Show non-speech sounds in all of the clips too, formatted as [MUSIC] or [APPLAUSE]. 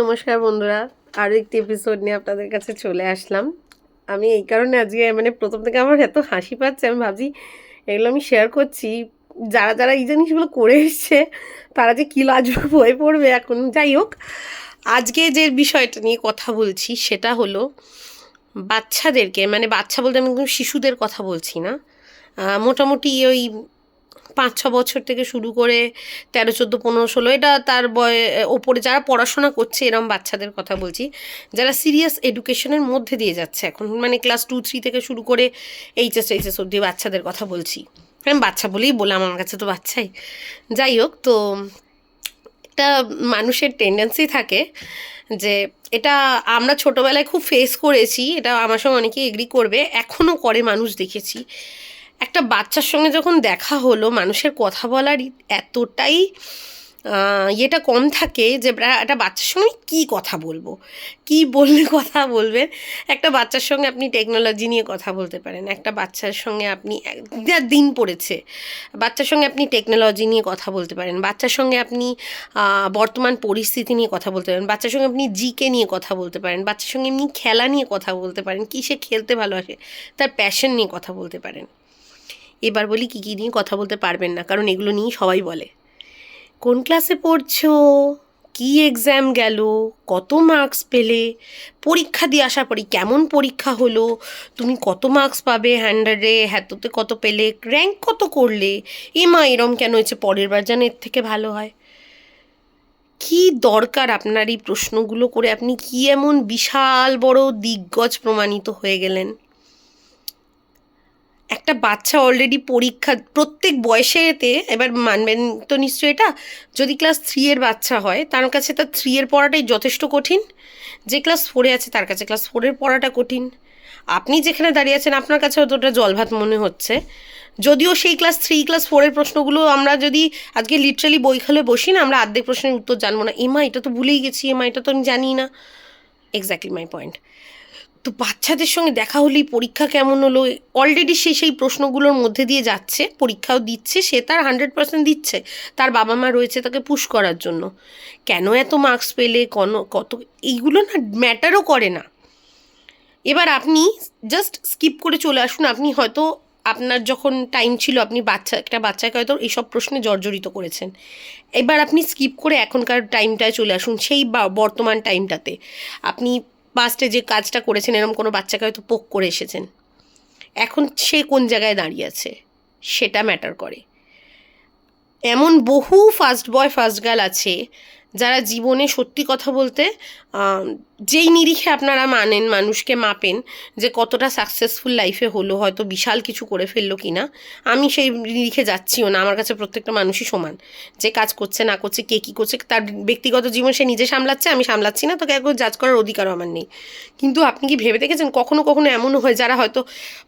নমস্কার বন্ধুরা আরও একটি এপিসোড নিয়ে আপনাদের কাছে চলে আসলাম। আমি এই কারণে আজকে মানে প্রথম থেকে আমার এত হাসি পাচ্ছে, আমি ভাবছি এগুলো আমি শেয়ার করছি। যারা যারা এই জিনিসগুলো করে এসছে, তারা যে কী লাজবাব হয়ে পড়বে এখন, যাই হোক। আজকে যে বিষয়টা নিয়ে কথা বলছি, সেটা হলো বাচ্চাদেরকে মানে বাচ্চা বলতে আমি একদম শিশুদের কথা বলছি না। মোটামুটি ওই পাঁচ, ছ বছর থেকে শুরু করে তেরো, চোদ্দ, পনেরো, ষোলো, এটা তার বয়, ওপরে যারা পড়াশোনা করছে, এরম বাচ্চাদের কথা বলছি, যারা সিরিয়াস এডুকেশনের মধ্যে দিয়ে যাচ্ছে এখন মানে ক্লাস টু থ্রি থেকে শুরু করে এইচএস এইচএস অব্দি বাচ্চাদের কথা বলছি। আমি বাচ্চা বলেই বললাম, আমার কাছে তো বাচ্চাই। যাই হোক, তো একটা মানুষের টেন্ডেন্সি থাকে যে এটা আমরা ছোটোবেলায় খুব ফেস করেছি, এটা আমার সঙ্গে অনেকেই এগ্রি করবে এখনও করে মানুষ দেখেছি। একটা বাচ্চার সঙ্গে যখন দেখা হলো, মানুষের কথা বলার এতটাই ইয়েটা কম থাকে যে একটা বাচ্চার সঙ্গে কী কথা বলব? কি বললে [LAUGHS] কথা বলবেন? একটা বাচ্চার সঙ্গে আপনি টেকনোলজি নিয়ে কথা বলতে পারেন, একটা বাচ্চার সঙ্গে আপনি যা দিন পড়েছে, বাচ্চার সঙ্গে আপনি টেকনোলজি নিয়ে কথা বলতে পারেন, বাচ্চার সঙ্গে আপনি বর্তমান পরিস্থিতি নিয়ে কথা বলতে পারেন, বাচ্চার সঙ্গে আপনি জিকে নিয়ে কথা বলতে পারেন, বাচ্চার সঙ্গে এমনি খেলা নিয়ে কথা বলতে পারেন কী সে খেলতে ভালোবাসে, তার প্যাশন নিয়ে কথা বলতে পারেন। এবার বলি কী কী নিয়ে কথা বলতে পারবেন না, কারণ এগুলো নিয়েই সবাই বলে। কোন ক্লাসে পড়ছো? কি এক্সাম গেল? কত মার্কস পেলে? পরীক্ষা দিয়ে আসার পরে কেমন পরীক্ষা হলো? তুমি কত মার্কস পাবে হান্ড্রেডে হ্যাতোতে কত পেলে? র্যাঙ্ক কত করলে? এ মা এরম কেন হয়েছে? পরের বার যেন এর থেকে ভালো হয়। কি দরকার আপনার এই প্রশ্নগুলো করে? আপনি কি এমন বিশাল বড় দিগ্গজ প্রমাণিত হয়ে গেলেন? একটা বাচ্চা অলরেডি পরীক্ষা, প্রত্যেক বয়সেতে এবার মানবেন তো নিশ্চয়ই এটা, যদি ক্লাস থ্রি এর বাচ্চা হয়, তার কাছে তার থ্রি এর পড়াটাই যথেষ্ট কঠিন। যে ক্লাস ফোরে আছে, তার কাছে ক্লাস ফোরের পড়াটা কঠিন। আপনি যেখানে দাঁড়িয়ে আছেন, আপনার কাছে ওটা জলভাত মনে হচ্ছে। যদিও সেই ক্লাস থ্রি ক্লাস ফোরের প্রশ্নগুলো আমরা যদি আজকে লিটারালি বই খেলে বসি না, আমরা আর্ধেক প্রশ্নের উত্তর জানব না। এমা, এটা তো ভুলেই গেছি, এমা, এটা তো আমি জানি না এক্স্যাক্টলি মাই পয়েন্ট তো বাচ্চাদের সঙ্গে দেখা হলেই পরীক্ষা কেমন হলো? অলরেডি সে সেই প্রশ্নগুলোর মধ্যে দিয়ে যাচ্ছে, পরীক্ষাও দিচ্ছে, সে তার হান্ড্রেড পার্সেন্ট দিচ্ছে। তার বাবা মা রয়েছে তাকে পুশ করার জন্য। কেন এত মার্কস পেলে? কন, কত? এইগুলো না ম্যাটারও করে না। এবার আপনি জাস্ট স্কিপ করে চলে আসুন। আপনি হয়তো আপনার যখন টাইম ছিল, আপনি বাচ্চা, একটা বাচ্চাকে হয়তো এইসব প্রশ্নে জর্জরিত করেছেন। এবার আপনি স্কিপ করে এখনকার টাইমটায় চলে আসুন, সেই বর্তমান টাইমটাতে আপনি পাস্টে যে কাজটা করেছেন এরকম কোনো বাচ্চাকে হয়তো পোক করে এসেছেন। এখন সে কোন জায়গায় দাঁড়িয়ে আছে? সেটা ম্যাটার করে। এমন বহু ফার্স্ট বয় ফার্স্ট গার্ল আছে যারা জীবনে সত্যি কথা বলতে যেই নিরিখে আপনারা মানেন, মানুষকে মাপেন যে কতটা সাকসেসফুল লাইফে হলো, হয়তো বিশাল কিছু করে ফেলল কি না আমি সেই নিরিখে যাচ্ছিও না। আমার কাছে প্রত্যেকটা মানুষই সমান। যে কাজ করছে, না করছে, কে কী করছে, তার ব্যক্তিগত জীবন সে নিজে সামলাচ্ছে, আমি সামলাচ্ছি না, তোকে একবার জাজ করার অধিকারও আমার নেই। কিন্তু আপনি কি ভেবে দেখেছেন? কখনো কখনো এমনও হয় যারা হয়তো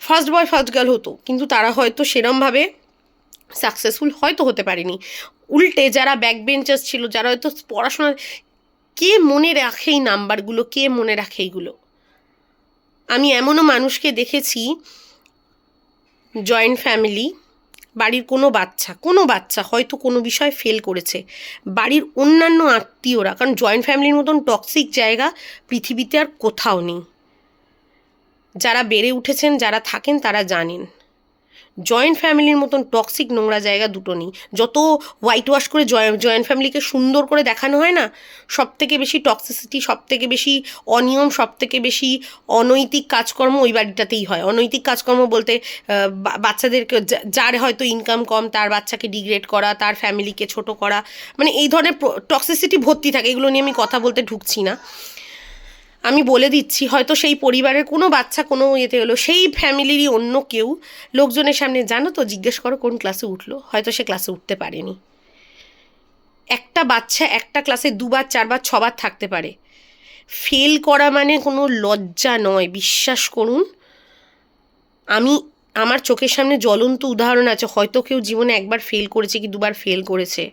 ফার্স্ট বয় ফার্স্ট গার্ল হতো, কিন্তু তারা হয়তো সেরমভাবে সাকসেসফুল হয়তো হতে পারেনি। উল্টে যারা ব্যাক বেঞ্চার্স ছিল, যারা হয়তো পড়াশোনা কে মনে রাখে এই নাম্বারগুলো? কে মনে রাখে এইগুলো? আমি এমনও মানুষকে দেখেছি জয়েন্ট ফ্যামিলি বাড়ির কোনো বাচ্চা কোনো বাচ্চা হয়তো কোনো বিষয় ফেল করেছে। বাড়ির অন্যান্য আত্মীয়রা, কারণ জয়েন্ট ফ্যামিলির মতন টক্সিক জায়গা পৃথিবীতে আর কোথাও নেই। যারা বেড়ে উঠেছেন, যারা থাকেন, তারা জানেন। জয়েন্ট ফ্যামিলির মতন টক্সিক নোংরা জায়গা দুটো নেই। যত হোয়াইট ওয়াশ করে জয়েন্ট ফ্যামিলিকে সুন্দর করে দেখানো হয় না সব থেকে বেশি টক্সিসিটি সব থেকে বেশি অনিয়ম সব থেকে বেশি অনৈতিক কাজকর্ম ওই বাড়িটাতেই হয়। অনৈতিক কাজকর্ম বলতে বাচ্চাদেরকে যার হয়তো ইনকাম কম, তার বাচ্চাকে ডিগ্রেড করা, তার ফ্যামিলিকে ছোট করা মানে এই ধরনের টক্সিসিটি ভর্তি থাকে। এগুলো নিয়ে আমি কথা বলতে ঢুকছি না। আমি বলে দিচ্ছি, হয়তো সেই পরিবারের কোনো বাচ্চা কোনো ইয়েতে হলো সেই ফ্যামিলিরই অন্য কেউ। লোকজনের সামনে জানো তো, জিজ্ঞেস করো কোন ক্লাসে উঠল, হয়তো সে ক্লাসে উঠতে পারেনি। একটা বাচ্চা একটা ক্লাসে দুবার, চারবার, ছবার থাকতে পারে। ফেল করা মানে কোনো লজ্জা নয়, বিশ্বাস করুন। আমি, আমার চোখের সামনে জ্বলন্ত উদাহরণ আছে, হয়তো কেউ জীবনে একবার ফেল করেছে কি দুবার ফেল করেছে।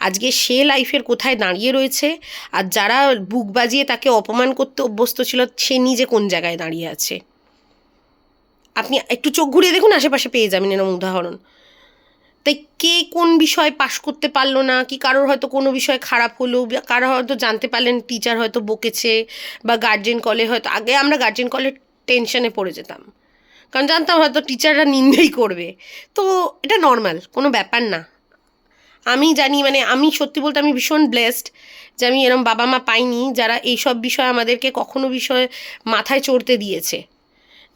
আজকে সে লাইফের কোথায় দাঁড়িয়ে রয়েছে আর যারা বুক বাজিয়ে তাকে অপমান করতে অভ্যস্ত ছিল, সে নিজে কোন জায়গায় দাঁড়িয়ে আছে? আপনি একটু চোখ ঘুরিয়ে দেখুন, আশেপাশে পেয়ে যাবেন এরকম উদাহরণ। তাই কে কোন বিষয় পাশ করতে পারল না? কি কারোর হয়তো কোনো বিষয় খারাপ হলো? কারও হয়তো জানতে পারলেন টিচার হয়তো বকেছে বা গার্জেন কলে হয়তো, আগে আমরা গার্জেন কলে টেনশনে পড়ে যেতাম। কারণ জানতাম হয়তো টিচাররা নিন্দেই করবে। তো এটা নর্মাল কোনো ব্যাপার না। আমি জানি মানে আমি সত্যি বলতে আমি ভীষণ ব্লেসড যে আমি এরম বাবা মা পাইনি যারা এইসব বিষয় আমাদেরকে কখনো বিষয়ে মাথায় চড়তে দিয়েছে।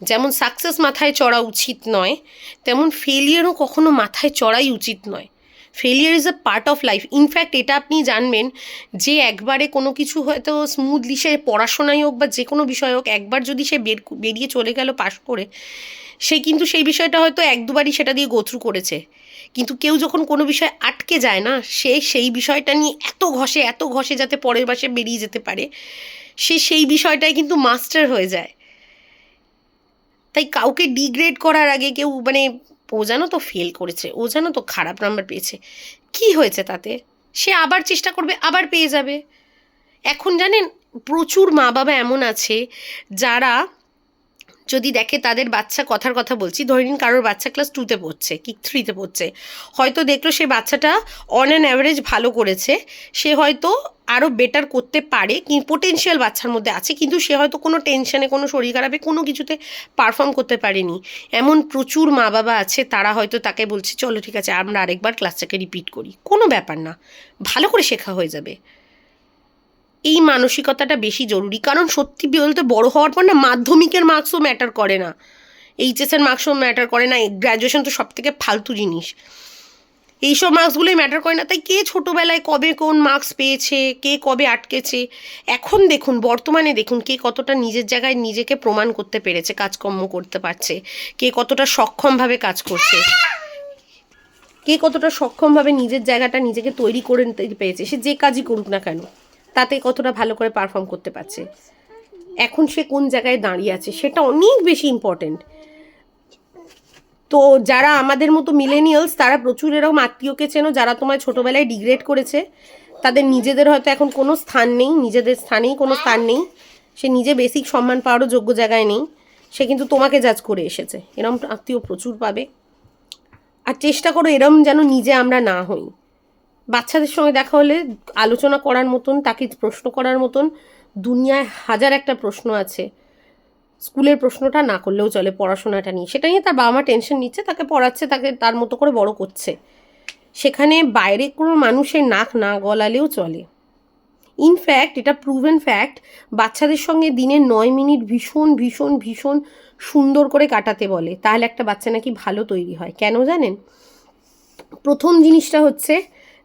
যেমন সাকসেস মাথায় চড়া উচিত নয়, তেমন ফেলিয়ারও কখনো মাথায় চড়াই উচিত নয়। Failure is a part of life in fact এটা আপনি জানবেন যে একবারে কোনো কিছু হয়তো স্মুথলি সে পড়াশোনাই হোক বা যে কোনো বিষয় হোক, একবার যদি সে বের বেরিয়ে চলে গেল পাশ করে, সে কিন্তু সেই বিষয়টা হয়তো এক দুবারই সেটা দিয়ে গোথ্রু করেছে। কিন্তু কেউ যখন কোনো বিষয় আটকে যায় না, সে সেই বিষয়টা নিয়ে এত ঘষে এত ঘষে যাতে পরের মাসে বেরিয়ে যেতে পারে, সে সেই বিষয়টাই কিন্তু মাস্টার হয়ে যায়। তাই কাউকে ডিগ্রেড করার আগে কেউ মানে ও জানো তো ফেল করেছে, ও জানো তো খারাপ নাম্বার পেয়েছে, কি হয়েছে তাতে? সে আবার চেষ্টা করবে, আবার পেয়ে যাবে। এখন জানেন, প্রচুর মা বাবা এমন আছে যারা যদি দেখে তাদের বাচ্চা কথার কথা বলছি, ধরে নিন কারোর বাচ্চা ক্লাস টুতে পড়ছে, কি থ্রিতে পড়ছে, হয়তো দেখল সে বাচ্চাটা অন অ্যান অ্যাভারেজ ভালো করেছে, সে হয়তো আরও বেটার করতে পারে, কি পোটেনশিয়াল বাচ্চার মধ্যে আছে, কিন্তু সে হয়তো কোনো টেনশনে কোনো শরীর খারাপে কোনো কিছুতে পারফর্ম করতে পারেনি। এমন প্রচুর মা বাবা আছে, তারা হয়তো তাকে বলছে, চলো ঠিক আছে, আমরা আরেকবার ক্লাসটাকে রিপিট করি। কোনো ব্যাপার না, ভালো করে শেখা হয়ে যাবে। এই মানসিকতাটা বেশি জরুরি। কারণ সত্যি বলতে বড় হওয়ার পর না মাধ্যমিকের মার্কসও ম্যাটার করে না। এইচএসের মার্কসও ম্যাটার করে না গ্র্যাজুয়েশন তো সব থেকে ফালতু জিনিস। এইসব মার্কসগুলোই ম্যাটার করে না। তাই কে ছোটোবেলায় কবে কোন মার্কস পেয়েছে, কে কবে আটকেছে, এখন দেখুন, বর্তমানে দেখুন কে কতটা নিজের জায়গায় নিজেকে প্রমাণ করতে পেরেছে, কাজকর্ম করতে পারছে, কে কতটা সক্ষমভাবে কাজ করছে, কে কতটা সক্ষমভাবে নিজের জায়গাটা নিজেকে তৈরি করে নিতে পেরেছে, সে যে কাজই করুক না কেন। তাতে কতটা ভালো করে পারফর্ম করতে পারছে। এখন সে কোন জায়গায় দাঁড়িয়ে আছে সেটা অনেক বেশি ইম্পর্টেন্ট তো যারা আমাদের মতো মিলেনিয়ালস তারা প্রচুর এরকম আত্মীয়কে চেনো, যারা তোমায় ছোটোবেলায় ডিগ্রেড করেছে। তাদের নিজেদের হয়তো এখন কোনো স্থান নেই, নিজেদের স্থানেই কোনো স্থান নেই। সে নিজে বেসিক সম্মান পাওয়ারও যোগ্য জায়গায় নেই। সে কিন্তু তোমাকে জাজ করে এসেছে। এরম আত্মীয় প্রচুর পাবে। আর চেষ্টা করো এরম যেন নিজে আমরা না হই। বাচ্চাদের সঙ্গে দেখা হলে আলোচনা করার মতন, তাকে প্রশ্ন করার মতন দুনিয়ায় হাজার একটা প্রশ্ন আছে। স্কুলের প্রশ্নটা না করলেও চলে পড়াশোনাটা নিয়ে। সেটা নিয়ে তার বাবা মা টেনশন নিচ্ছে, তাকে পড়াচ্ছে, তাকে তার মতো করে বড় করছে। সেখানে বাইরে কোনো মানুষের নাক না গলালেও চলে। ইনফ্যাক্ট এটা প্রুভেন ফ্যাক্ট বাচ্চাদের সঙ্গে দিনে নয় মিনিট ভীষণ ভীষণ ভীষণ সুন্দর করে কাটাতে বলে। তাহলে একটা বাচ্চা নাকি ভালো তৈরি হয়। কেন জানেন? প্রথম জিনিসটা হচ্ছে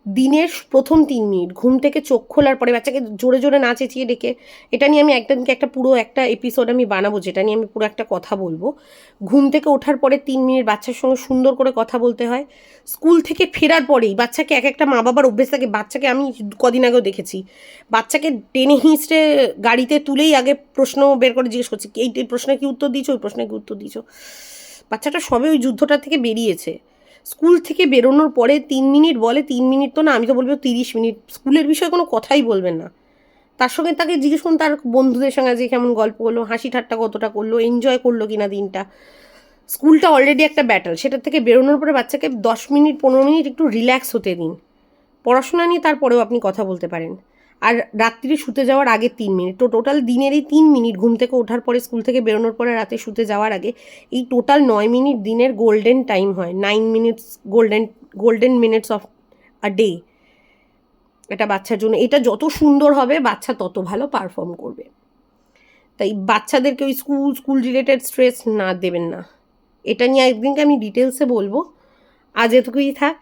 দিনের প্রথম তিন মিনিট। ঘুম থেকে চোখ খোলার পরে বাচ্চাকে জোরে জোরে না চেঁচিয়ে ডেকে, এটা নিয়ে আমি একদিনকে একটা পুরো একটা এপিসোড আমি বানাবো, যেটা নিয়ে আমি পুরো একটা কথা বলব। ঘুম থেকে ওঠার পরে তিন মিনিট বাচ্চার সঙ্গে সুন্দর করে কথা বলতে হয়। স্কুল থেকে ফেরার পরেই বাচ্চাকে এক একটা মা বাবার অভ্যেস থাকে। বাচ্চাকে আমি কদিন আগেও দেখেছি। বাচ্চাকে টেনে হিঁচড়ে গাড়িতে তুলেই আগে প্রশ্ন বের করে জিজ্ঞেস করছি এই প্রশ্নে কি উত্তর দিয়েছ? ওই প্রশ্নে কি উত্তর দিয়েছ? বাচ্চাটা সবে ওই যুদ্ধটা থেকে বেরিয়েছে। স্কুল থেকে বেরোনোর পরে তিন মিনিট বলে, তিন মিনিট তো না, আমি তো বলব তিরিশ মিনিট। স্কুলের বিষয়ে কোনো কথাই বলবেন না। তার সঙ্গে তাকে জিজ্ঞেস করুন, তার বন্ধুদের সঙ্গে যে কেমন গল্প করল, হাসি ঠাট্টা কতটা করল এনজয় করল কিনা দিনটা। স্কুলটা অলরেডি একটা ব্যাটল সেটা থেকে বেরোনোর পরে বাচ্চাকে দশ মিনিট, পনেরো মিনিট একটু রিল্যাক্স হতে দিন। পড়াশোনা নিয়ে তারপরেও আপনি কথা বলতে পারেন। আর রাত্রি শুতে যাওয়ার আগে তিন মিনিট। তো টোটাল দিনের এই তিন মিনিট ঘুম থেকে ওঠার পরে, স্কুল থেকে বেরোনোর পরে রাতে শুতে যাওয়ার আগে এই টোটাল নয় মিনিট দিনের গোল্ডেন টাইম হয়। Nine minutes golden golden minutes of a day এটা বাচ্চার জন্য, এটা যত সুন্দর হবে, বাচ্চা তত ভালো পারফর্ম করবে। তাই বাচ্চাদেরকে ওই স্কুল স্কুল রিলেটেড স্ট্রেস না দেবেন না। এটা নিয়ে একদিনকে আমি ডিটেলসে বলব। আজ এতটুকুই থাক।